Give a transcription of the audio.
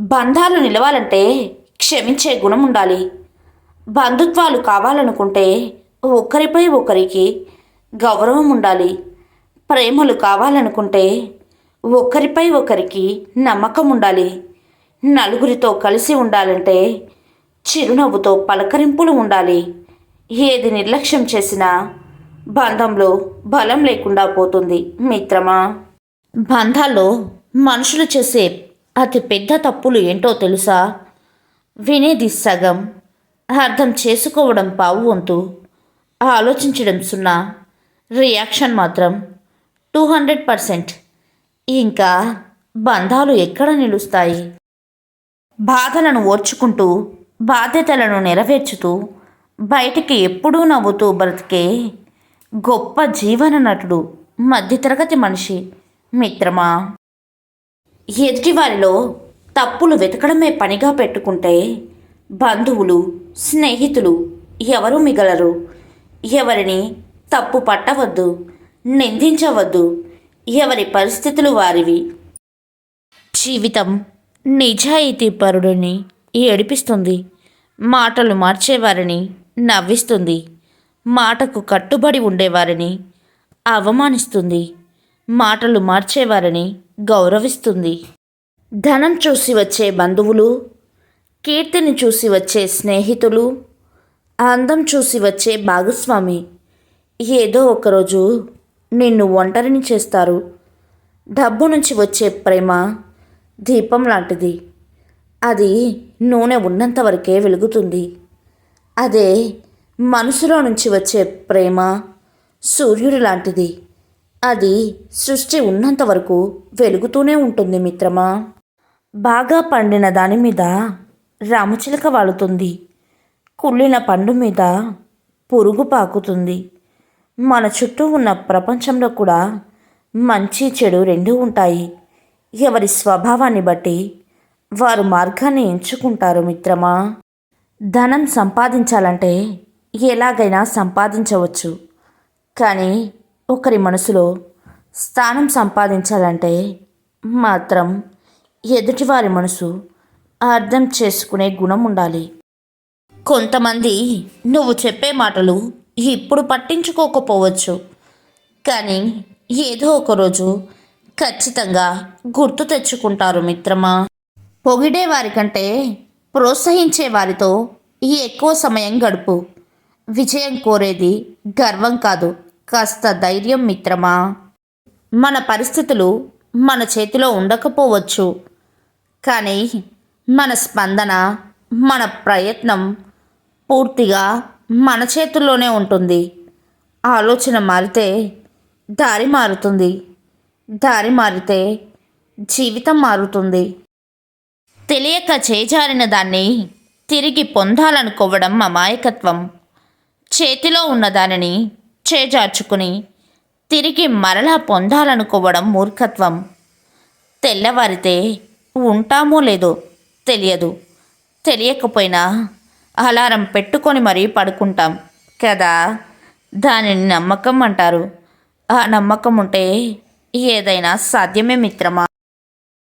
బంధాలు నిలవాలంటే క్షమించే గుణం ఉండాలి. బంధుత్వాలు కావాలనుకుంటే ఒకరిపై ఒకరికి గౌరవం ఉండాలి. ప్రేమలు కావాలనుకుంటే ఒకరిపై ఒకరికి నమ్మకం ఉండాలి. నలుగురితో కలిసి ఉండాలంటే చిరునవ్వుతో పలకరింపులు ఉండాలి. ఏది నిర్లక్ష్యం చేసినా బంధంలో బలం లేకుండా పోతుంది మిత్రమా? బంధాల్లో మనుషులు చేసే అతి పెద్ద తప్పులు ఏంటో తెలుసా? వినేది సగం. అర్థం చేసుకోవడం పావు వంతు. ఆలోచించడం సున్నా. రియాక్షన్ మాత్రం. Two hundred percent. ఇంకా బంధాలు ఎక్కడ నిలుస్తాయి? బాధలను ఓర్చుకుంటూ బాధ్యతలను నెరవేర్చుతూ బయటికి ఎప్పుడూ నవ్వుతూ బ్రతికే గొప్ప జీవన నటుడు మధ్యతరగతి మనిషి మిత్రమా? ఎదుటివారిలో తప్పులు వెతకడమే పనిగా పెట్టుకుంటే బంధువులు స్నేహితులు ఎవరు మిగలరు? ఎవరిని తప్పు పట్టవద్దు నిందించవద్దు? ఎవరి పరిస్థితులు వారివి? జీవితం నిజాయితీ పరుడిని ఏడిపిస్తుంది. మాటలు మార్చేవారిని నవ్విస్తుంది. మాటకు కట్టుబడి ఉండేవారిని అవమానిస్తుంది. మాటలు మార్చేవారిని గౌరవిస్తుంది. ధనం చూసి వచ్చే బంధువులు కీర్తిని చూసి వచ్చే స్నేహితులు అందం చూసి వచ్చే భాగస్వామి. ఏదో ఒకరోజు నిన్ను ఒంటరిని చేస్తారు. డబ్బు నుంచి వచ్చే ప్రేమ దీపం లాంటిది. అది నూనె ఉన్నంత వరకే వెలుగుతుంది. అదే మనసులో నుంచి వచ్చే ప్రేమ సూర్యుడి లాంటిది. అది సృష్టి ఉన్నంత వరకు వెలుగుతూనే ఉంటుంది మిత్రమా. బాగా పండిన దాని మీద రామచిలక వాలుతుంది. కుళ్ళిన పండు మీద పురుగు పాకుతుంది. మన చుట్టూ ఉన్న ప్రపంచంలో కూడా మంచి చెడు రెండూ ఉంటాయి. ఎవరి స్వభావాన్ని బట్టి వారు మార్గాన్ని ఎంచుకుంటారు మిత్రమా. ధనం సంపాదించాలంటే ఎలాగైనా సంపాదించవచ్చు. కానీ ఒకరి మనసులో స్థానం సంపాదించాలంటే మాత్రం ఎదుటివారి మనసు అర్థం చేసుకునే గుణం ఉండాలి. కొంతమంది నువ్వు చెప్పే మాటలు ఇప్పుడు పట్టించుకోకపోవచ్చు. కానీ ఏదో ఒకరోజు ఖచ్చితంగా గుర్తు తెచ్చుకుంటారు మిత్రమా. పొగిడే వారికంటే ప్రోత్సహించే వారితో ఎక్కువ సమయం గడుపు. విజయం కోరేది గర్వం కాదు. కాస్త ధైర్యం మిత్రమా? మన పరిస్థితులు మన చేతిలో ఉండకపోవచ్చు. కానీ మన స్పందన మన ప్రయత్నం పూర్తిగా మన చేతుల్లోనే ఉంటుంది. ఆలోచన మారితే దారి మారుతుంది. దారి మారితే జీవితం మారుతుంది. తెలియక చేజారిన దాన్ని తిరిగి పొందాలనుకోవడం అమాయకత్వం. చేతిలో ఉన్న దానిని చేజార్చుకుని తిరిగి మరలా పొందాలనుకోవడం మూర్ఖత్వం. తెల్లవారితే ఉంటామో లేదో తెలియదు. తెలియకపోయినా అలారం పెట్టుకొని మరీ పడుకుంటాం కదా? దానిని నమ్మకం అంటారు. ఆ నమ్మకం ఉంటే ఏదైనా సాధ్యమే మిత్రమా?